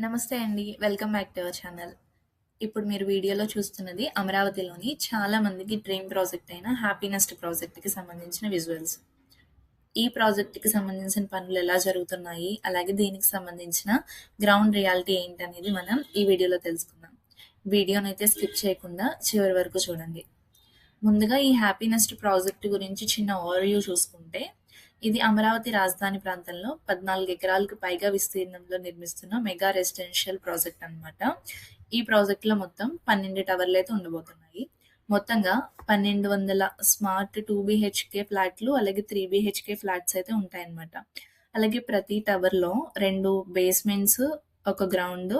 నమస్తే అండి. Welcome back to our channel. ఇప్పుడు మీరు వీడియోలో చూస్తున్నది అమరావతిలోని చాలా మందికి డ్రీమ్ ప్రాజెక్ట్ అయిన హ్యాపీనెస్ట్ ప్రాజెక్ట్‌కి సంబంధించిన విజువల్స్. ఈ ప్రాజెక్ట్‌కి సంబంధించిన పనులు ఎలా జరుగుతున్నాయి, అలాగే దీనికి సంబంధించిన గ్రౌండ్ రియాలిటీ ఏంటి అనేది మనం ఈ వీడియోలో తెలుసుకుందాం. అయితే స్కిప్ చేయకుండా చివరి వరకు చూడండి. ముందుగా ఈ హ్యాపీనెస్ట్ ప్రాజెక్ట్ గురించి చిన్న ఓవర్‌వ్యూ చూసుకుంటే, ఇది అమరావతి రాజధాని ప్రాంతంలో 14 ఎకరాలకు పైగా విస్తీర్ణంలో నిర్మిస్తున్న మెగా రెసిడెన్షియల్ ప్రాజెక్ట్ అన్నమాట. ఈ ప్రాజెక్ట్‌లో మొత్తం పన్నెండు టవర్లు అయితే ఉండబోతున్నాయి. మొత్తంగా 1200 స్మార్ట్ టూ బీహెచ్‌కే ఫ్లాట్లు, అలాగే త్రీ బీహెచ్‌కే ఫ్లాట్స్ అయితే ఉంటాయన్నమాట. అలాగే ప్రతి టవర్‌లో రెండు బేస్‌మెంట్స్, ఒక గ్రౌండ్,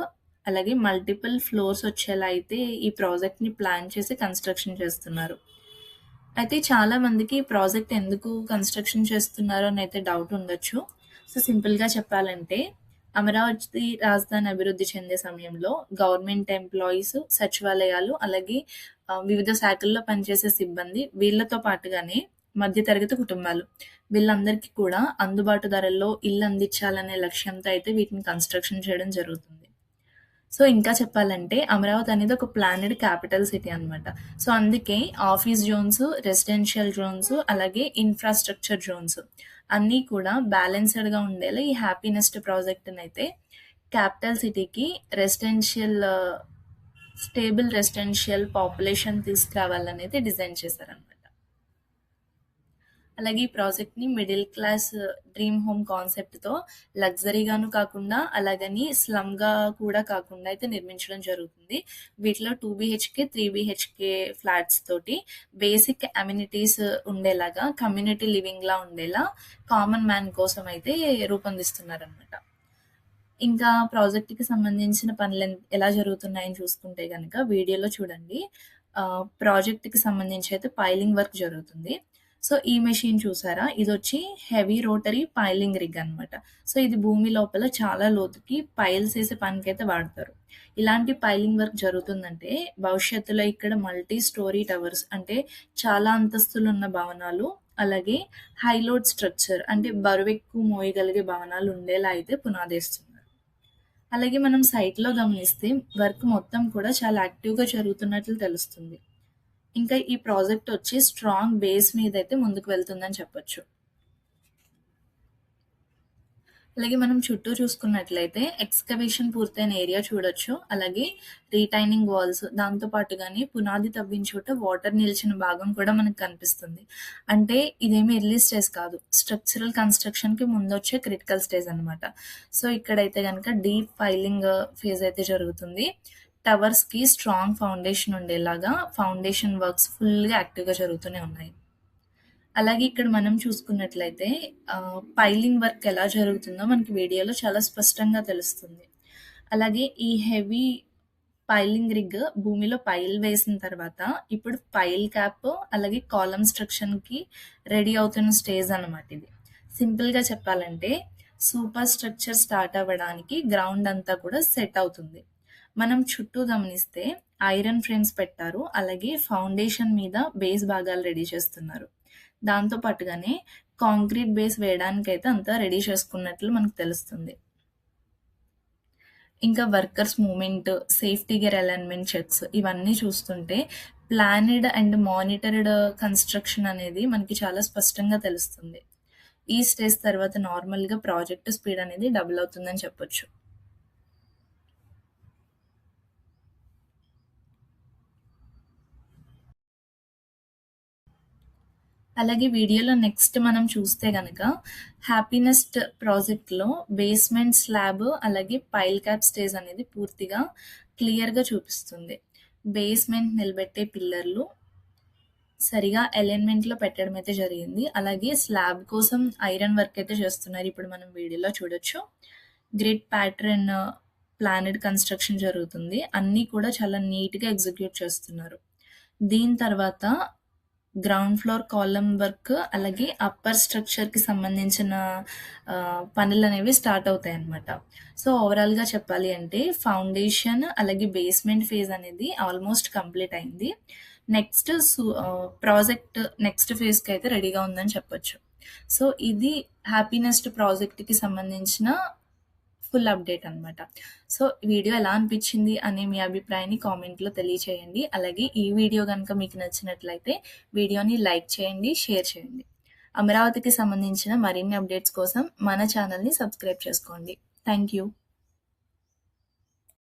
అలాగే మల్టిపుల్ ఫ్లోర్స్ వచ్చేలా అయితే ఈ ప్రాజెక్ట్‌ని ప్లాన్ చేసి కన్‌స్ట్రక్షన్ చేస్తున్నారు. అయితే చాలా మందికి ప్రాజెక్ట్ ఎందుకు కన్‌స్ట్రక్షన్ చేస్తున్నారు అని అయితే డౌట్ ఉండొచ్చు. సో, సింపుల్‌గా చెప్పాలంటే అమరావతి రాజధాని అభివృద్ధి చెందే సమయంలో గవర్నమెంట్ ఎంప్లాయీస్, సచివాలయాలు, అలాగే వివిధ శాఖల్లో పనిచేసే సిబ్బంది వీళ్ళతో పాటుగానే మధ్య తరగతి కుటుంబాలు వీళ్ళందరికీ కూడా అందుబాటు ధరల్లో ఇల్లు అందించాలనే లక్ష్యంతో అయితే వీటిని కన్‌స్ట్రక్షన్ చేయడం జరుగుతుంది. సో, ఇంకా చెప్పాలంటే అమరావతి అనేది ఒక ప్లానెడ్ క్యాపిటల్ సిటీ అన్నమాట. సో, అందుకే ఆఫీస్ జోన్స్, రెసిడెన్షియల్ జోన్స్, అలాగే ఇన్‌ఫ్రాస్ట్రక్చర్ జోన్స్ అన్నీ కూడా బ్యాలెన్స్‌డ్‌గా ఉండేలా ఈ హ్యాపీనెస్ట్ అయితే క్యాపిటల్ సిటీకి రెసిడెన్షియల్ స్టేబుల్ రెసిడెన్షియల్ పాపులేషన్ తీసుకురావాలనైతే డిజైన్ చేశారన్నమాట. అలాగే ఈ ప్రాజెక్ట్‌ని మిడిల్ క్లాస్ డ్రీమ్ హోమ్ కాన్సెప్ట్‌తో లగ్జరీగాను కాకుండా, అలాగని స్లమ్‌గా కూడా కాకుండా అయితే నిర్మించడం జరుగుతుంది. వీటిలో two BHK, three BHK flats తోటి బేసిక్ అమ్యూనిటీస్ ఉండేలాగా, కమ్యూనిటీ లివింగ్‌లా ఉండేలా కామన్ మ్యాన్ కోసం అయితే రూపొందిస్తున్నారనమాట ఇంకా ప్రాజెక్ట్‌కి సంబంధించిన పనులు ఎలా జరుగుతున్నాయని చూసుకుంటే కనుక వీడియోలో చూడండి. ప్రాజెక్ట్‌కి సంబంధించి అయితే పైలింగ్ వర్క్ జరుగుతుంది. సో, ఈ మెషిన్ చూసారా? ఇది వచ్చి హెవీ రోటరీ పైలింగ్ రిగ్ అన్నమాట. సో, ఇది భూమి లోపల చాలా లోతుకి పైల్స్ పనికి పనికైతే వాడతారు. ఇలాంటి పైలింగ్ వర్క్ జరుగుతుందంటే భవిష్యత్తులో ఇక్కడ మల్టీ స్టోరీ టవర్స్ అంటే చాలా అంతస్తులు ఉన్న భవనాలు, అలాగే హైలోడ్ స్ట్రక్చర్ అంటే బరువెక్కు మోయగలిగే భవనాలు ఉండేలా అయితే పునాదేస్తున్నారు. అలాగే మనం సైట్‌లో గమనిస్తే వర్క్ మొత్తం కూడా చాలా యాక్టివ్‌గా జరుగుతున్నట్లు తెలుస్తుంది. ఇంకా ఈ ప్రాజెక్ట్ వచ్చి స్ట్రాంగ్ బేస్ మీద అయితే ముందుకు వెళ్తుందని చెప్పొచ్చు. అలాగే మనం చుట్టూ చూసుకున్నట్లయితే ఎక్స్‌కవేషన్ పూర్తయిన ఏరియా చూడొచ్చు. అలాగే రీటైనింగ్ వాల్స్ దాంతో పాటుగానే పునాది తవ్విన చోట వాటర్ నిలిచిన భాగం కూడా మనకు కనిపిస్తుంది. అంటే ఇదేమి ఎర్లీ స్టేజ్ కాదు. స్ట్రక్చరల్ కన్స్ట్రక్షన్కి ముందు ముందొచ్చే క్రిటికల్ స్టేజ్ అనమాట సో, ఇక్కడైతే కనుక డీప్ ఫైలింగ్ ఫేజ్ అయితే జరుగుతుంది. టవర్స్‌కి స్ట్రాంగ్ ఫౌండేషన్ ఉండేలాగా ఫౌండేషన్ వర్క్స్ ఫుల్‌గా యాక్టివ్‌గా జరుగుతూనే ఉన్నాయి. అలాగే ఇక్కడ మనం చూసుకున్నట్లయితే పైలింగ్ వర్క్ ఎలా జరుగుతుందో మనకి వీడియోలో చాలా స్పష్టంగా తెలుస్తుంది. అలాగే ఈ హెవీ పైలింగ్ రిగ్ భూమిలో పైల్ వేసిన తర్వాత ఇప్పుడు పైల్ క్యాప్, అలాగే కాలమ్ స్ట్రక్షన్కి రెడీ అవుతున్న స్టేజ్ అన్నమాట ఇది. సింపుల్‌గా చెప్పాలంటే సూపర్ స్ట్రక్చర్ స్టార్ట్ అవ్వడానికి గ్రౌండ్ అంతా కూడా సెట్ అవుతుంది. మనం చుట్టూ గమనిస్తే ఐరన్ ఫ్రేమ్స్ పెట్టారు. అలాగే ఫౌండేషన్ మీద బేస్ భాగాలు రెడీ చేస్తున్నారు. దాంతో పాటుగానే కాంక్రీట్ బేస్ వేయడానికైతే అంతా రెడీ చేసుకున్నట్లు మనకు తెలుస్తుంది. ఇంకా workers movement safety gear alignment checks ఇవన్నీ చూస్తుంటే ప్లానెడ్ అండ్ మానిటర్డ్ కన్‌స్ట్రక్షన్ అనేది మనకి చాలా స్పష్టంగా తెలుస్తుంది. ఈ స్టేజ్ తర్వాత నార్మల్‌గా ప్రాజెక్ట్ స్పీడ్ అనేది డబుల్ అవుతుందని చెప్పొచ్చు. అలాగే వీడియోలో నెక్స్ట్ మనం చూస్తే కనుక హ్యాపీనెస్ట్ ప్రాజెక్ట్‌లో బేస్‌మెంట్ స్లాబ్, అలాగే పైల్ క్యాప్ స్టేజ్ అనేది పూర్తిగా క్లియర్‌గా చూపిస్తుంది. బేస్‌మెంట్ నిలబెట్టే పిల్లర్లు సరిగా అలైన్‌మెంట్‌లో పెట్టడం అయితే జరిగింది. అలాగే స్లాబ్ కోసం ఐరన్ వర్క్ అయితే చేస్తున్నారు. ఇప్పుడు మనం వీడియోలో చూడొచ్చు. గ్రిడ్ ప్యాటర్న్ ప్లానెడ్ కన్‌స్ట్రక్షన్ జరుగుతుంది. అన్నీ కూడా చాలా నీట్‌గా ఎగ్జిక్యూట్ చేస్తున్నారు. దీని తర్వాత గ్రౌండ్ ఫ్లోర్ కాలమ్ వర్క్, అలాగే అప్పర్ స్ట్రక్చర్‌కి సంబంధించిన పనులు అనేవి స్టార్ట్ అవుతాయి అన్నమాట సో, ఓవరాల్‌గా చెప్పాలి అంటే ఫౌండేషన్, అలాగే బేస్‌మెంట్ ఫేజ్ అనేది ఆల్మోస్ట్ కంప్లీట్ అయింది. నెక్స్ట్ ప్రాజెక్ట్ నెక్స్ట్ ఫేజ్‌కి అయితే రెడీగా ఉందని చెప్పొచ్చు. సో, ఇది హ్యాపీనెస్ట్ ప్రాజెక్ట్‌కి సంబంధించిన ఫుల్ అప్డేట్ అనమాట సో వీడియో ఎలా అనిపించింది అనే మీ అభిప్రాయాన్ని కామెంట్లో తెలియచేయండి. అలాగే ఈ వీడియో కనుక మీకు నచ్చినట్లయితే వీడియోని లైక్ చేయండి షేర్ చేయండి. అమరావతికి సంబంధించిన మరిన్ని అప్డేట్స్ కోసం మన ఛానల్ని సబ్స్క్రైబ్ చేసుకోండి. Thank you